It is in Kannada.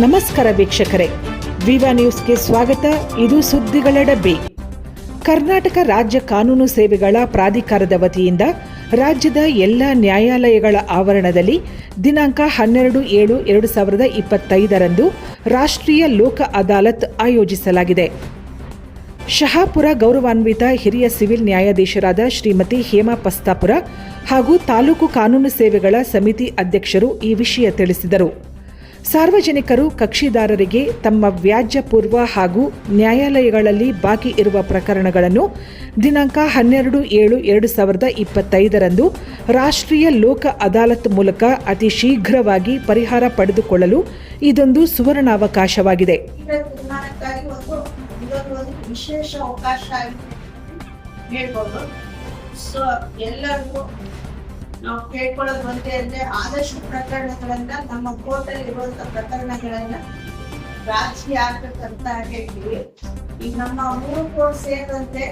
ನಮಸ್ಕಾರ ವೀಕ್ಷಕರೇ. ವಿವಾ ನ್ಯೂಸ್ಗೆ ಸ್ವಾಗತ. ಇದು ಸುದ್ದಿಗಳ ಡಬ್ಬಿ ಕರ್ನಾಟಕ ರಾಜ್ಯ ಕಾನೂನು ಸೇವೆಗಳ ಪ್ರಾಧಿಕಾರದ ವತಿಯಿಂದ ರಾಜ್ಯದ ಎಲ್ಲ ನ್ಯಾಯಾಲಯಗಳ ಆವರಣದಲ್ಲಿ ದಿನಾಂಕ ಹನ್ನೆರಡು ಏಳು ಎರಡು ಸಾವಿರದ ಇಪ್ಪತ್ತೈದರಂದು ರಾಷ್ಟ್ರೀಯ ಲೋಕ ಅದಾಲತ್ ಆಯೋಜಿಸಲಾಗಿದೆ. ಶಹಾಪುರ ಗೌರವಾನ್ವಿತ ಹಿರಿಯ ಸಿವಿಲ್ ನ್ಯಾಯಾಧೀಶರಾದ ಶ್ರೀಮತಿ ಹೇಮಾ ಪಸ್ತಾಪುರ ಹಾಗೂ ತಾಲೂಕು ಕಾನೂನು ಸೇವೆಗಳ ಸಮಿತಿ ಅಧ್ಯಕ್ಷರು ಈ ವಿಷಯ ತಿಳಿಸಿದರು. ಸಾರ್ವಜನಿಕರು ಕಕ್ಷಿದಾರರಿಗೆ ತಮ್ಮ ವ್ಯಾಜ್ಯ ಪೂರ್ವ ಹಾಗೂ ನ್ಯಾಯಾಲಯಗಳಲ್ಲಿ ಬಾಕಿ ಇರುವ ಪ್ರಕರಣಗಳನ್ನು ದಿನಾಂಕ ಹನ್ನೆರಡು ಏಳು ಎರಡು ಸಾವಿರದ ಇಪ್ಪತ್ತೈದರಂದು ರಾಷ್ಟ್ರೀಯ ಲೋಕ ಅದಾಲತ್ ಮೂಲಕ ಅತಿ ಶೀಘ್ರವಾಗಿ ಪರಿಹಾರ ಪಡೆದುಕೊಳ್ಳಲು ಇದೊಂದು ಸುವರ್ಣಾವಕಾಶವಾಗಿದೆ. ವಿಶೇಷ ಅವಕಾಶ ನಾವು ಕೇಳ್ಕೊಳ್ಳೋದು ಒಂದೇ ಅಂದ್ರೆ ಆದಷ್ಟು ಪ್ರಕರಣಗಳನ್ನ ನಮ್ಮ ಕೋರ್ಟ್ ಅಲ್ಲಿ ಇರುವಂತ ಪ್ರಕರಣಗಳನ್ನ ರಾಜಕೀಯ ಆಗ್ಬೇಕಂತ ಹೇಳ್ತೀವಿ ಈಗ ನಮ್ಮ ಮೂರು ಕೋರ್ಟ್ ಸೇರಿದಂತೆ